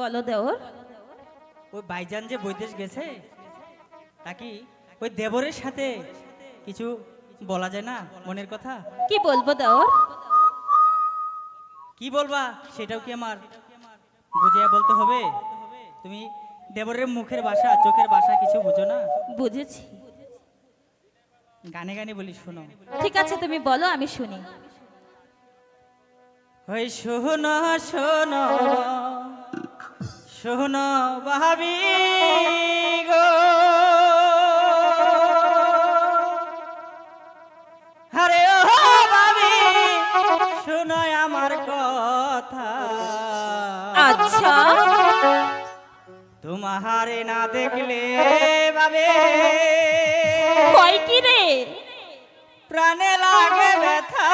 বলো দেওর। ওই বাইজান যে বৈদেশ গেছে নাকি ওই দেবরের সাথে কিছু বলা যায় না মনের কথা? কি বলব দেওর? কি বলবা সেটাও কি আমার বুঝিয়ে বলতে হবে? তুমি দেবরের মুখের ভাষা চোখের ভাষা কিছু বুঝো না? বুঝেছি। গানে গানে বলি শোনো। ঠিক আছে তুমি বলো আমি শুনি। ওই শোনো শোনো। শোনো ভাবি গো। আরে ও ভাবি শোনো আমার কথা। আচ্ছা। তোমাহারে না দেখলে বাবে কয় কি রে? প্রাণে লাগে ব্যথা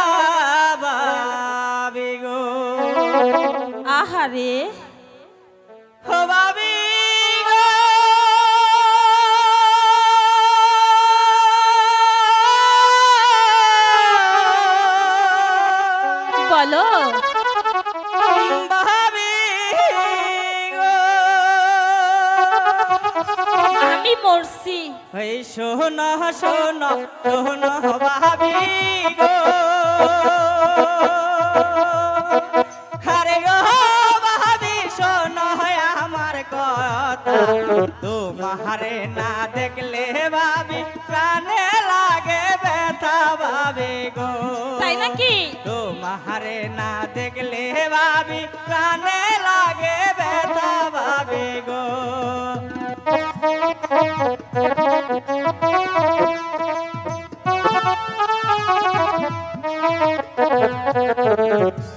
ভাবি গো। আহারে। বলো? আমি মরছি। এই শোন শোন শোন, ভাবি গো। আরে গো, ভাবি, শোন আমার কথা। তোমারে না দেখলে ভাবি, প্রাণে লাগে ব্যথা ভাবে গো। তাই নাকি? তোমারে না দেখলে ভাবি প্রাণে লাগে ব্যথা ভাবে গো।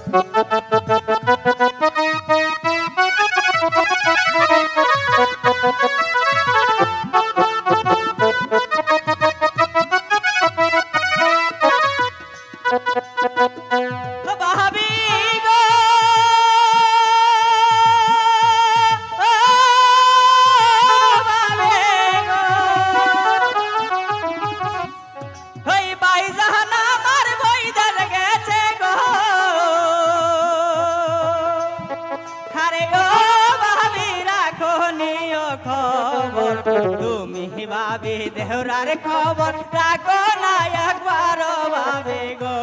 ভাবি গো খবর। তুমি ভাবি দেহরার খবর রাখো না একবার ভাবে গো।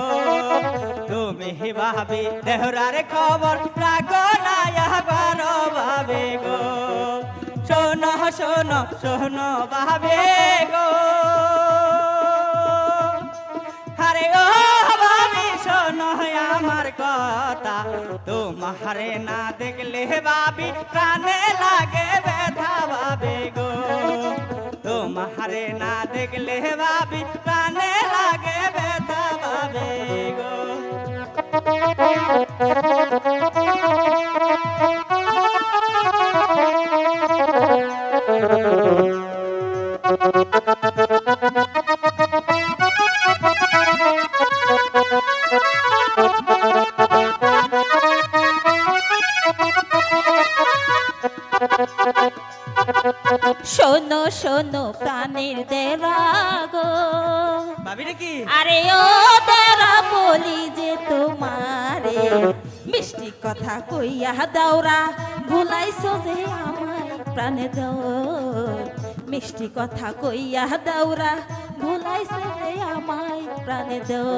তুমি ভাবি দেহরার খবর রাখো না একবার ভাবে গো। শোনো শোনো শোনো ভাবে গো। আরে শোনো আমার কথা। তোমারে না দেখলে ভাবি, প্রাণে লাগে ব্যথা ভাবে গো। তোমারে না দেখলে ভাবি, প্রাণে লাগে ব্যথা ভাবে গো। শোনো শোনো প্রাণের গো। ভাবি আরে ও দেরা বলি যে তোমারে। মিষ্টি কথা কইয়া দাওরা ভুলাইছো যে আমায় প্রাণে দাও। মিষ্টি কথা কইয়া দাওরা ভুলাইছো যে আমায় প্রাণে দাও।